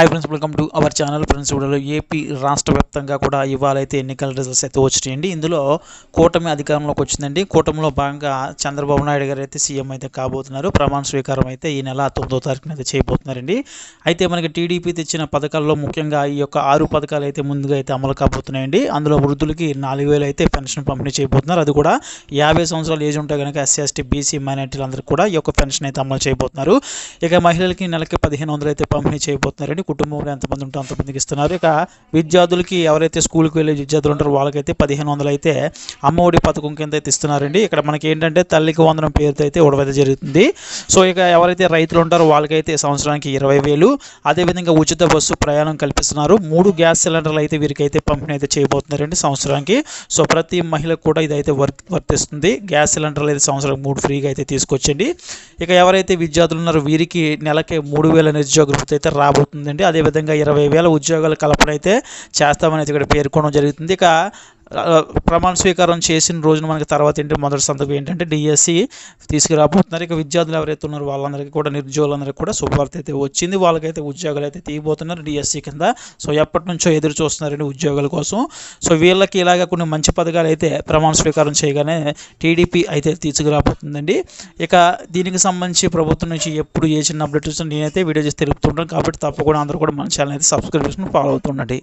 Hi friends welcome to our channel friends కూడా AP రాష్ట్ర వ్యాప్తంగా కూడా ఇవాళ అయితే ఎన్నికల రిజల్ట్స్ అయితే వచ్చినాయండి ఇందులో కూటమి అధికారంలోకి వచ్చిందండి. కూటమిలో భాగంగా చంద్రబాబు నాయుడు గారు అయితే సీఎం అయితే కాబోతున్నారు. ప్రమాణ స్వీకారం అయితే ఈ నెల తొమ్మిదో తారీఖున అయితే చేయబోతున్నారండి. అయితే మనకి టీడీపీ తెచ్చిన పథకాల్లో ముఖ్యంగా ఈ యొక్క ఆరు పథకాలు అయితే ముందుగా అయితే అమలు కాబోతున్నాయండి. అందులో వృద్ధులకి నాలుగు వేలు అయితే పెన్షన్ పంపిణీ చేయబోతున్నారు. అది కూడా యాభై సంవత్సరాలు ఏజ్ ఉంటే కనుక ఎస్సీ ఎస్టీ బీసీ మైనార్టీలందరికీ కూడా ఈ యొక్క పెన్షన్ అయితే అమలు చేయబోతున్నారు. ఇక మహిళలకి నెలకి పదిహేను వందలు అయితే పంపిణీ చేయబోతున్నారండి. కుటుంబంలో ఎంతమంది ఉంటే అంతమందికి ఇస్తున్నారు. ఇక విద్యార్థులకి ఎవరైతే స్కూల్కి వెళ్ళే విద్యార్థులు ఉంటారో వాళ్ళకైతే పదిహేను వందలు అయితే అమ్మఒడి పథకం కింద అయితే ఇస్తున్నారండి. ఇక్కడ మనకి ఏంటంటే తల్లికి వందనం పేరుతో అయితే ఉడవైతే జరుగుతుంది. సో ఇక ఎవరైతే రైతులు ఉంటారో వాళ్ళకైతే సంవత్సరానికి ఇరవై వేలు. అదేవిధంగా ఉచిత బస్సు ప్రయాణం కల్పిస్తున్నారు. మూడు గ్యాస్ సిలిండర్లు అయితే వీరికైతే పంపిణీ అయితే చేయబోతున్నారండి సంవత్సరానికి. సో ప్రతి మహిళకు కూడా ఇదైతే వర్క్ వర్తిస్తుంది. గ్యాస్ సిలిండర్లు అయితే సంవత్సరానికి మూడు ఫ్రీగా అయితే తీసుకొచ్చండి. ఇక ఎవరైతే విద్యార్థులు ఉన్నారో వీరికి నెలకి మూడు వేల నిరుద్యోగ అయితే రాబోతుందండి. అదేవిధంగా ఇరవై వేల ఉద్యోగాల కల్పన అయితే చేస్తామని అయితే ఇక్కడ పేర్కొనడం జరుగుతుంది. ఇక ప్రమాణ స్వీకారం చేసిన రోజున మనకి తర్వాత ఏంటి మొదటి సంతకం ఏంటంటే డిఎస్సి తీసుకురాబోతున్నారు. ఇక విద్యార్థులు ఎవరైతే ఉన్నారో వాళ్ళందరికీ కూడా నిరుద్యోగులందరికీ కూడా శుభవార్త అయితే వచ్చింది. వాళ్ళకైతే ఉద్యోగాలు అయితే తీయబోతున్నారు డిఎస్సి కింద. సో ఎప్పటి నుంచో ఎదురు చూస్తున్నారండి ఉద్యోగాల కోసం. సో వీళ్ళకి ఇలాగ కొన్ని మంచి పథకాలు అయితే ప్రమాణ స్వీకారం చేయగానే టీడీపీ అయితే తీసుకురాబోతుందండి. ఇక దీనికి సంబంధించి ప్రభుత్వం నుంచి ఎప్పుడు ఏ చిన్న అప్డేట్ వచ్చినా నేనైతే వీడియో చేసి తెలుపుతుంటాను. కాబట్టి తప్పకుండా అందరూ కూడా మన ఛానల్ అయితే సబ్స్క్రైబ్ చేసుకుని ఫాలో అవుతుండండి.